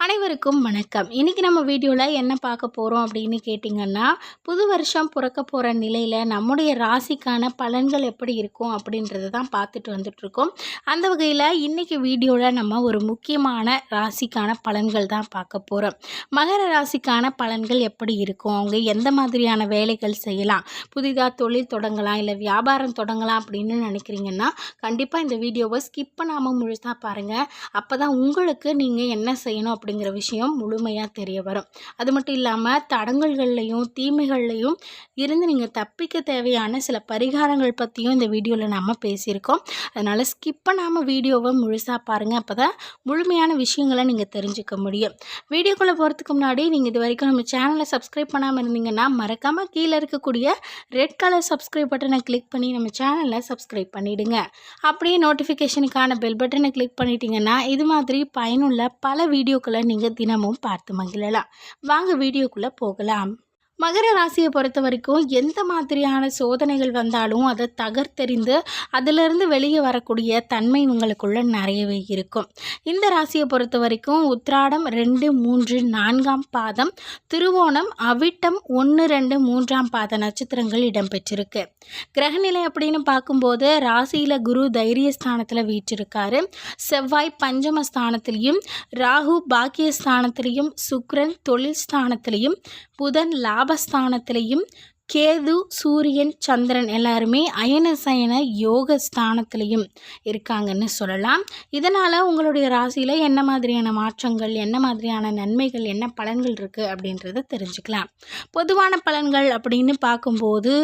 அனைவருக்கும் வணக்கம். இன்றைக்கி நம்ம வீடியோவில் என்ன பார்க்க போகிறோம் அப்படின்னு கேட்டிங்கன்னா புது வருஷம் பிறக்க போகிற நிலையில் நம்முடைய ராசிக்கான பலன்கள் எப்படி இருக்கும் அப்படின்றத தான் பார்த்துட்டு வந்துட்ருக்கோம் அந்த வகையில் இன்றைக்கி வீடியோவில் நம்ம ஒரு முக்கியமான ராசிக்கான பலன்கள் தான் பார்க்க போகிறோம் மகர ராசிக்கான பலன்கள் எப்படி இருக்கும்? அவங்க எந்த மாதிரியான வேலைகள் செய்யலாம்? புதிதாக தொழில் தொடங்கலாம் இல்லை வியாபாரம் தொடங்கலாம் அப்படின்னு நினைக்கிறீங்கன்னா கண்டிப்பாக இந்த வீடியோவை ஸ்கிப் பண்ணாமல் முழுசாக பாருங்கள் அப்போ தான் உங்களுக்கு நீங்கள் என்ன செய்யணும் அப்படிங்கிற விஷயம் முழுமையாக தெரிய வரும். அது மட்டும் இல்லாமல் தடங்கல்கள்லையும் தீமைகள்லையும் இருந்து நீங்கள் தப்பிக்க தேவையான சில பரிகாரங்கள் பற்றியும் இந்த வீடியோவில் நாம் பேசியிருக்கோம். அதனால் ஸ்கிப் பண்ணாமல் வீடியோவை முழுசாக பாருங்கள் அப்போ தான் முழுமையான விஷயங்களை நீங்கள் தெரிஞ்சுக்க முடியும். வீடியோக்குள்ளே போகிறதுக்கு முன்னாடி நீங்கள் இது வரைக்கும் நம்ம சேனலை சப்ஸ்கிரைப் பண்ணாமல் இருந்தீங்கன்னா மறக்காமல் கீழே இருக்கக்கூடிய ரெட் கலர் சப்ஸ்கிரைப் பட்டனை கிளிக் பண்ணி நம்ம சேனலை சப்ஸ்கிரைப் பண்ணிவிடுங்க அப்படியே நோட்டிஃபிகேஷனுக்கான பெல் பட்டனை கிளிக் பண்ணிட்டீங்கன்னா இது மாதிரி பயனுள்ள பல வீடியோக்களை நீங்கள் தினமும் பார்த்து மகிழலாம். வாங்க வீடியோக்குள்ளே போகலாம். மகர ராசியை பொறுத்த வரைக்கும் எந்த மாதிரியான சோதனைகள் வந்தாலும் அதை தகர்த்தெறிந்து அதிலிருந்து வெளியே வரக்கூடிய தன்மை உங்களுக்குள்ள நிறையவே இருக்கும். இந்த ராசியை பொறுத்த வரைக்கும் உத்ராடம் ரெண்டு மூன்று நான்காம் பாதம் திருவோணம் அவிட்டம் ஒன்று ரெண்டு மூன்றாம் பாத நட்சத்திரங்கள் இடம்பெற்றிருக்கு. கிரகநிலை அப்படின்னு பார்க்கும்போது ராசியில் குரு தைரியஸ்தானத்தில் வீற்றிருக்காரு. செவ்வாய் பஞ்சமஸ்தானத்திலையும் ராகு பாக்கியஸ்தானத்திலையும் சுக்ரன் தொழில் ஸ்தானத்திலையும் புதன் லாபஸ்தானத்திலையும் கேது சூரியன் சந்திரன் எல்லாருமே அயனசயன யோக ஸ்தானத்துலேயும் இருக்காங்கன்னு சொல்லலாம். இதனால் உங்களுடைய ராசியில் என்ன மாதிரியான மாற்றங்கள் என்ன மாதிரியான நன்மைகள் என்ன பலன்கள் இருக்குது அப்படின்றத தெரிஞ்சுக்கலாம். பொதுவான பலன்கள் அப்படின்னு பார்க்கும்போது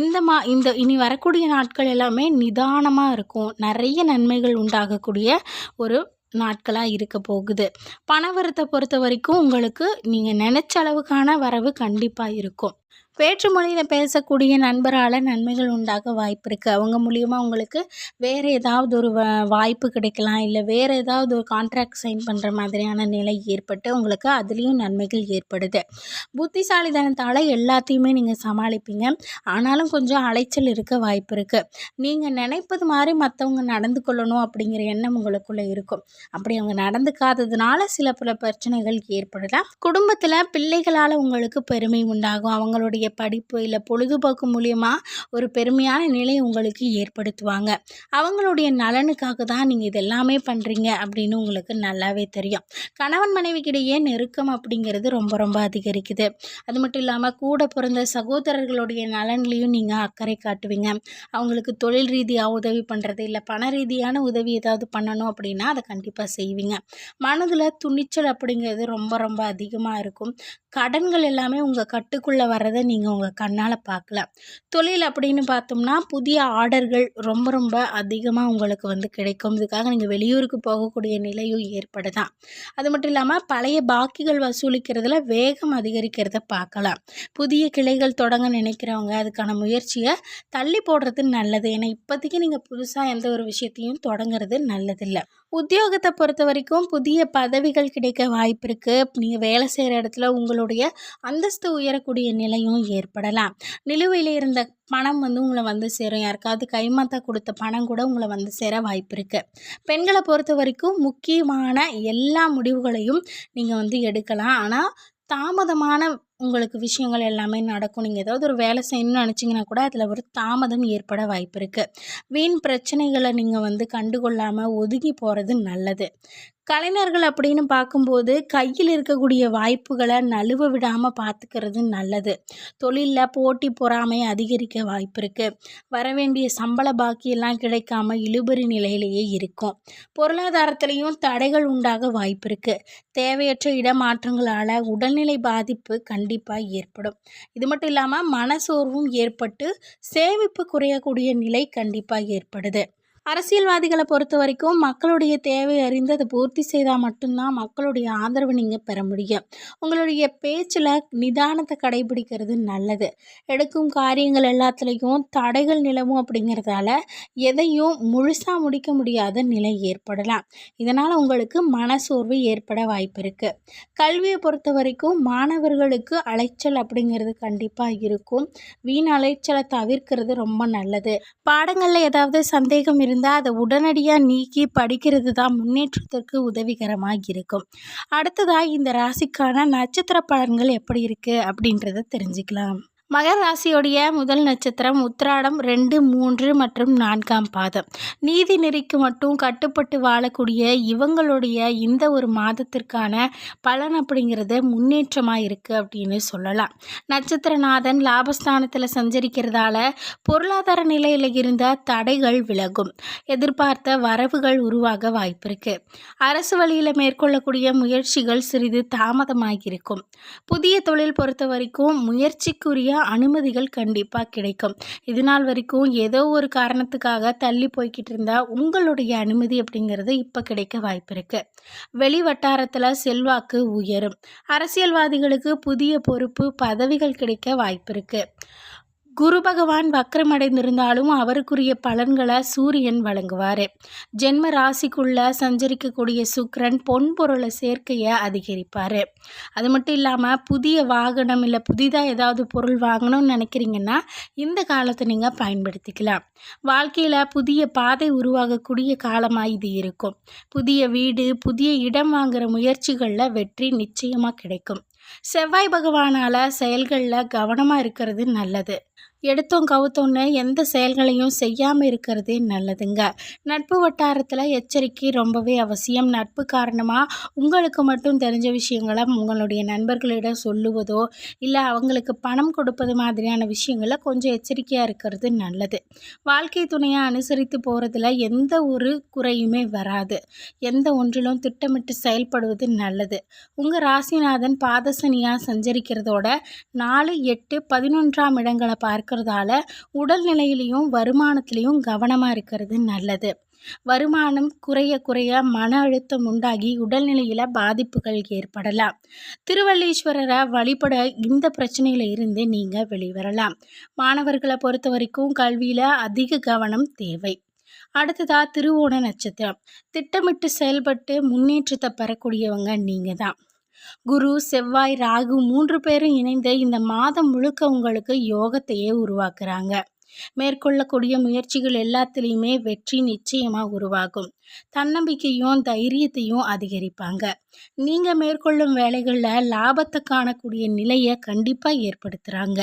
இந்த மா இந்த இனி வரக்கூடிய நாட்கள் எல்லாமே நிதானமாக இருக்கும். நிறைய நன்மைகள் உண்டாகக்கூடிய ஒரு நாட்களாக இருக்க போகுது. பணவரத்தை பொறுத்த வரைக்கும் உங்களுக்கு நீங்கள் நினச்ச அளவுக்கான வரவு கண்டிப்பாக இருக்கும். வேற்று மொழியில் பேசக்கூடிய நண்பரால் நன்மைகள் உண்டாக வாய்ப்பு இருக்குது அவங்க மூலியமாக உங்களுக்கு வேறு ஏதாவது ஒரு வாய்ப்பு கிடைக்கலாம். இல்லை வேறு ஏதாவது ஒரு கான்ட்ராக்ட் சைன் பண்ணுற மாதிரியான நிலை ஏற்பட்டு உங்களுக்கு அதுலேயும் நன்மைகள் ஏற்படுது. புத்திசாலிதனத்தால் எல்லாத்தையுமே நீங்கள் சமாளிப்பீங்க. ஆனாலும் கொஞ்சம் அலைச்சல் இருக்க வாய்ப்பு இருக்குது நீங்கள் நினைப்பது மாதிரி மற்றவங்க நடந்து கொள்ளணும் அப்படிங்கிற எண்ணம் உங்களுக்குள்ளே இருக்கும். அப்படி அவங்க நடந்துக்காததுனால சில பல பிரச்சனைகள் ஏற்படலாம். குடும்பத்தில் பிள்ளைகளால் உங்களுக்கு பெருமை உண்டாகும். அவங்களுடைய உங்களுடைய படிப்பு இல்லை பொழுதுபோக்கு மூலியமாக ஒரு பெருமையான நிலை உங்களுக்கு ஏற்படுத்துவாங்க. அவங்களுடைய நலனுக்காக தான் நீங்கள் இதெல்லாமே பண்ணுறீங்க அப்படின்னு உங்களுக்கு நல்லாவே தெரியும். கணவன் மனைவிக்கிடையே நெருக்கம் அப்படிங்கிறது ரொம்ப ரொம்ப அதிகரிக்குது. அது மட்டும் இல்லாமல் கூட பிறந்த சகோதரர்களுடைய நலன்லையும் நீங்கள் அக்கறை காட்டுவீங்க. அவங்களுக்கு தொழில் ரீதியாக உதவி பண்ணுறது இல்லை பண ரீதியான உதவி ஏதாவது பண்ணணும் அப்படின்னா அதை கண்டிப்பாக செய்வீங்க. மனதில் துணிச்சல் அப்படிங்கிறது ரொம்ப ரொம்ப அதிகமாக இருக்கும். கடன்கள் எல்லாமே உங்கள் கட்டுக்குள்ளே வர்றதை நீங்கள் நீங்கள் உங்கள் கண்ணால் பார்க்கலாம் தொழில் அப்படின்னு பார்த்தோம்னா புதிய ஆர்டர்கள் ரொம்ப ரொம்ப அதிகமாக உங்களுக்கு வந்து கிடைக்கும். இதுக்காக நீங்கள் வெளியூருக்கு போகக்கூடிய நிலையும் ஏற்படுதான். அது மட்டும் இல்லாமல் பழைய பாக்கிகள் வசூலிக்கிறதுல வேகம் அதிகரிக்கிறத பார்க்கலாம். புதிய கிளைகள் தொடங்க நினைக்கிறவங்க அதுக்கான முயற்சியை தள்ளி போடுறது நல்லது. ஏன்னா இப்போதைக்கு நீங்கள் புதுசாக எந்த ஒரு விஷயத்தையும் தொடங்குறது நல்லதில்லை. உத்தியோகத்தை பொறுத்த வரைக்கும் புதிய பதவிகள் கிடைக்க வாய்ப்பு இருக்குது நீங்கள் வேலை செய்கிற இடத்துல உங்களுடைய அந்தஸ்து உயரக்கூடிய நிலையும் ஏற்படலாம். நிலுவையில் இருந்த பணம் வந்து உங்களை வந்து சேரும். யாருக்காவது கைமாத்தா கொடுத்த பணம் கூட உங்களை வந்து சேர வாய்ப்பு இருக்குது பெண்களை பொறுத்த வரைக்கும் முக்கியமான எல்லா முடிவுகளையும் நீங்கள் வந்து எடுக்கலாம். ஆனால் தாமதமான உங்களுக்கு விஷயங்கள் எல்லாமே நடக்கும். நீங்கள் ஏதாவது ஒரு வேலை செய்யணும்னு நினச்சிங்கன்னா கூட அதில் ஒரு தாமதம் ஏற்பட வாய்ப்பு இருக்குது வீண் பிரச்சனைகளை நீங்கள் வந்து கண்டுகொள்ளாமல் ஒதுங்கி போகிறது நல்லது. கலைஞர்கள் அப்படின்னு பார்க்கும்போது கையில் இருக்கக்கூடிய வாய்ப்புகளை நழுவ விடாமல் பார்த்துக்கிறது நல்லது. தொழிலில் போட்டி பொறாமை அதிகரிக்க வாய்ப்பு இருக்குது வரவேண்டிய சம்பள பாக்கியெல்லாம் கிடைக்காம இழுபறி நிலையிலேயே இருக்கும். பொருளாதாரத்திலையும் தடைகள் உண்டாக வாய்ப்பு இருக்குது தேவையற்ற இடமாற்றங்களால் உடல்நிலை பாதிப்பு கண்டிப்பாக ஏற்படும். இது மட்டும் இல்லாமல் மனசோர்வும் ஏற்பட்டு சேமிப்பு குறையக்கூடிய நிலை கண்டிப்பாக ஏற்படுது. அரசியல்வாதிகளை பொறுத்த வரைக்கும் மக்களுடைய தேவை அறிந்து அதை பூர்த்தி செய்தால் மட்டும்தான் மக்களுடைய ஆதரவு நீங்கள் பெற முடியும். உங்களுடைய பேச்சில் நிதானத்தை கடைபிடிக்கிறது நல்லது. எடுக்கும் காரியங்கள் எல்லாத்துலேயும் தடைகள் நிலவும் அப்படிங்கிறதால எதையும் முழுசாக முடிக்க முடியாத நிலை ஏற்படலாம். இதனால் உங்களுக்கு மனசோர்வு ஏற்பட வாய்ப்பு இருக்குது கல்வியை பொறுத்த வரைக்கும் மாணவர்களுக்கு அலைச்சல் அப்படிங்கிறது கண்டிப்பாக இருக்கும். வீண் அலைச்சலை தவிர்க்கிறது ரொம்ப நல்லது. பாடங்களில் ஏதாவது சந்தேகம் இருந்து இருந்தால் அதை உடனடியாக நீக்கி படிக்கிறது தான் முன்னேற்றத்திற்கு உதவிகரமாக இருக்கும் அடுத்ததாக இந்த ராசிக்கான நட்சத்திர பலன்கள் எப்படி இருக்குது அப்படின்றத தெரிஞ்சுக்கலாம். மகர ராசியோடைய முதல் நட்சத்திரம் உத்திராடம் ரெண்டு மூன்று மற்றும் நான்காம் பாதம். நீதி நெறிக்கு மட்டும் கட்டுப்பட்டு வாழக்கூடிய இவங்களுடைய இந்த ஒரு மாதத்திற்கான பலன் அப்படிங்கிறது முன்னேற்றமாக இருக்குது அப்படின்னு சொல்லலாம். நட்சத்திரநாதன் லாபஸ்தானத்தில் சஞ்சரிக்கிறதால பொருளாதார நிலையில் இருந்த தடைகள் விலகும். எதிர்பார்த்த வரவுகள் உருவாக வாய்ப்பு இருக்குது அரசு வழியில் மேற்கொள்ளக்கூடிய முயற்சிகள் சிறிது தாமதமாகியிருக்கும் புதிய தொழில் பொறுத்த வரைக்கும் முயற்சிக்குரிய அனுமதிகள் கண்டிப்பாக கிடைக்கும். இது நாள் வரைக்கும் ஏதோ ஒரு காரணத்துக்காக தள்ளி போய்கிட்டு இருந்தால் உங்களுடைய அனுமதி அப்படிங்கிறது இப்போ கிடைக்க வாய்ப்பு இருக்குது வெளி வட்டாரத்தில் செல்வாக்கு உயரும். அரசியல்வாதிகளுக்கு புதிய பொறுப்பு பதவிகள் கிடைக்க வாய்ப்பு இருக்குது குரு பகவான் வக்கரமடைந்திருந்தாலும் அவருக்குரிய பலன்களை சூரியன் வழங்குவார். ஜென்ம ராசிக்குள்ள சஞ்சரிக்கக்கூடிய சுக்கரன் பொன் பொருளை சேர்க்கையை அதிகரிப்பார். அது மட்டும் இல்லாமல் புதிய வாகனம் இல்லை புதிதாக ஏதாவது பொருள் வாங்கணும்னு நினைக்கிறீங்கன்னா இந்த காலத்தை நீங்கள் பயன்படுத்திக்கலாம். வாழ்க்கையில் புதிய பாதை உருவாகக்கூடிய காலமாக இது இருக்கும். புதிய வீடு புதிய இடம் வாங்குகிற முயற்சிகளில் வெற்றி நிச்சயமாக கிடைக்கும். செவ்வாய் பகவானால் செயல்களில் கவனமாக இருக்கிறது நல்லது. எடுத்தோம் கவுத்தோன்னு எந்த செயல்களையும் செய்யாமல் இருக்கிறதே நல்லதுங்க. நட்பு வட்டாரத்தில் எச்சரிக்கை ரொம்பவே அவசியம். நட்பு காரணமாக உங்களுக்கு மட்டும் தெரிஞ்ச விஷயங்களை உங்களுடைய நண்பர்களிடம் சொல்லுவதோ இல்லை அவங்களுக்கு பணம் கொடுப்பது மாதிரியான விஷயங்களை கொஞ்சம் எச்சரிக்கையாக இருக்கிறது நல்லது. வாழ்க்கை துணையை அனுசரித்து போகிறதுல எந்த ஒரு குறையுமே வராது. எந்த ஒன்றிலும் திட்டமிட்டு செயல்படுவது நல்லது. உங்கள் ராசிநாதன் பாதசனியாக சஞ்சரிக்கிறதோட நாலு எட்டு பதினொன்றாம் இடங்களை பார்க்க இருக்கிறதால உடல்நிலையிலையும் வருமானத்திலையும் கவனமாக இருக்கிறது நல்லது. வருமானம் குறைய குறைய மன அழுத்தம் உண்டாகி உடல்நிலையில் பாதிப்புகள் ஏற்படலாம். திருவள்ளீஸ்வரரை வழிபட இந்த பிரச்சனையில் இருந்து நீங்கள் வெளிவரலாம். மாணவர்களை பொறுத்த வரைக்கும் கல்வியில் அதிக கவனம் தேவை. அடுத்ததா திருவோண நட்சத்திரம். திட்டமிட்டு செயல்பட்டு முன்னேற்றத்தை பெறக்கூடியவங்க நீங்கள் தான் குரு செவ்வாய் ராகு மூன்று பேரும் இணைந்து இந்த மாதம் முழுக்க உங்களுக்கு யோகத்தையே உருவாக்குறாங்க. மேற்கொள்ளக்கூடிய முயற்சிகள் எல்லாத்துலேயுமே வெற்றி நிச்சயமாக உருவாகும். தன்னம்பிக்கையும் தைரியத்தையும் அதிகரிப்பாங்க. நீங்கள் மேற்கொள்ளும் வேலைகளில் லாபத்தை காணக்கூடிய நிலையை கண்டிப்பாக ஏற்படுத்துகிறாங்க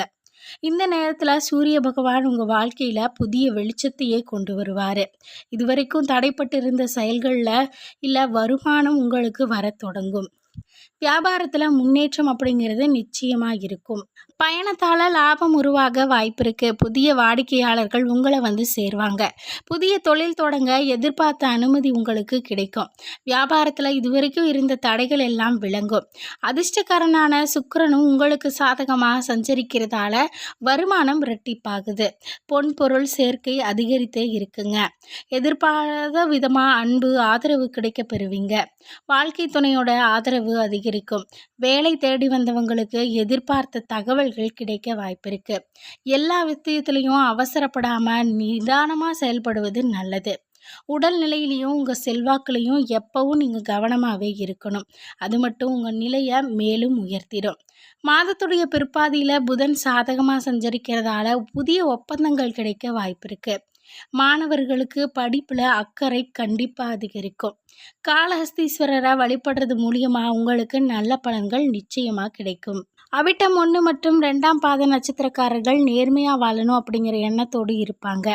இந்த நேரத்தில் சூரிய பகவான் உங்கள் வாழ்க்கையில் புதிய வெளிச்சத்தையே கொண்டு வருவார். இதுவரைக்கும் தடைப்பட்டு இருந்த செயல்களில் இல்லை வருமானம் உங்களுக்கு வர தொடங்கும். வியாபாரத்தில் முன்னேற்றம் அப்படிங்கிறது நிச்சயமாக இருக்கும். பயணத்தால் லாபம் உருவாக வாய்ப்பு இருக்குது புதிய வாடிக்கையாளர்கள் உங்களை வந்து சேருவாங்க. புதிய தொழில் தொடங்க எதிர்பார்த்த அனுமதி உங்களுக்கு கிடைக்கும். வியாபாரத்தில் இதுவரைக்கும் இருந்த தடைகள் எல்லாம் விளங்கும். அதிர்ஷ்டக்காரனான சுக்கரனும் உங்களுக்கு சாதகமாக சஞ்சரிக்கிறதால வருமானம் இரட்டிப்பாகுது. பொன் பொருள் சேர்க்கை அதிகரித்தே இருக்குங்க. எதிர்பாராத விதமாக அன்பு ஆதரவு கிடைக்க பெறுவீங்க. வாழ்க்கை துணையோட ஆதரவு அதிகரிக்கும். வேலை தேடி வந்தவங்களுக்கு எதிர்பார்த்த தகவல்கள் கிடைக்க வாய்ப்பிருக்கு. எல்லா விஷயத்துலையும் அவசரப்படாமல் நிதானமாக செயல்படுவது நல்லது. உடல் நிலையிலையும் உங்கள் செல்வாக்குலையும் எப்பவும் நீங்கள் கவனமாகவே இருக்கணும். அது மட்டும் உங்கள் நிலையை மேலும் உயர்த்திடும் மாதத்துடைய பிற்பாதியில் புதன் சாதகமாக சஞ்சரிக்கிறதால புதிய ஒப்பந்தங்கள் கிடைக்க வாய்ப்பு இருக்குது மாணவர்களுக்கு படிப்பில் அக்கறை கண்டிப்பாக அதிகரிக்கும். காளஹஸ்தீஸ்வரரை வழிபடுறது மூலியமாக உங்களுக்கு நல்ல பலன்கள் நிச்சயமாக கிடைக்கும். அவிட்டம் ஒன்று மற்றும் ரெண்டாம் பாத நட்சத்திரக்காரர்கள் நேர்மையாக வாழணும் அப்படிங்கிற எண்ணத்தோடு இருப்பாங்க.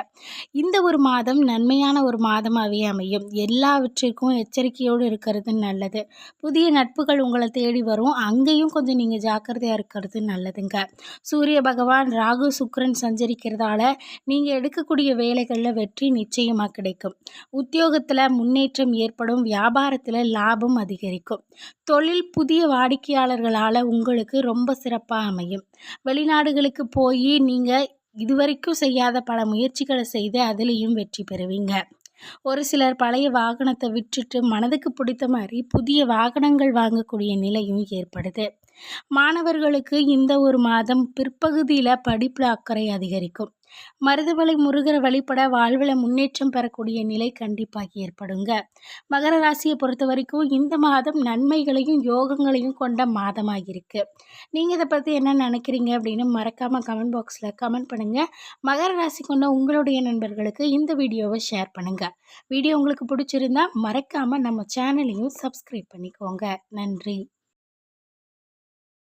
இந்த ஒரு மாதம் நன்மையான ஒரு மாதமாகவே அமையும். எல்லாவற்றிற்கும் எச்சரிக்கையோடு இருக்கிறது நல்லது. புதிய நட்புகள் உங்களை தேடி வரும். அங்கேயும் கொஞ்சம் நீங்கள் ஜாக்கிரதையாக இருக்கிறது நல்லதுங்க. சூரிய பகவான் ராகு சுக்ரன் சஞ்சரிக்கிறதால நீங்கள் எடுக்கக்கூடிய வேலைகளில் வெற்றி நிச்சயமாக கிடைக்கும். உத்தியோகத்தில் முன்னேற்றம் ஏற்படும். வியாபாரத்தில் லாபம் அதிகரிக்கும். தொழில் புதிய வாடிக்கையாளர்களால் உங்களுக்கு ரொம்ப சிறப்பாக அமையும். வெளிநாடுகளுக்கு போய் நீங்கள் இதுவரைக்கும் செய்யாத பல முயற்சிகளை செய்து அதுலேயும் வெற்றி பெறுவீங்க. ஒரு சிலர் பழைய வாகனத்தை விற்றுட்டு மனதுக்கு பிடித்த மாதிரி புதிய வாகனங்கள் வாங்கக்கூடிய நிலையும் ஏற்படுது. மாணவர்களுக்கு இந்த ஒரு மாதம் பிற்பகுதியில் படிப்பில் அக்கறை அதிகரிக்கும். மருதமலை முருகரை வழிபட வாழ்வில் முன்னேற்றம் பெறக்கூடிய நிலை கண்டிப்பாக ஏற்படுங்க. மகர ராசியை பொறுத்த வரைக்கும் இந்த மாதம் நன்மைகளையும் யோகங்களையும் கொண்ட மாதமாக இருக்குது நீங்கள் இதை பற்றி என்ன நினைக்கிறீங்க அப்படின்னு மறக்காமல் கமெண்ட் பாக்ஸில் கமெண்ட் பண்ணுங்கள் மகர ராசி கொண்ட உங்களுடைய நண்பர்களுக்கு இந்த வீடியோவை ஷேர் பண்ணுங்கள் வீடியோ உங்களுக்கு பிடிச்சிருந்தா மறக்காமல் நம்ம சேனலையும் சப்ஸ்கிரைப் பண்ணிக்கோங்க. நன்றி.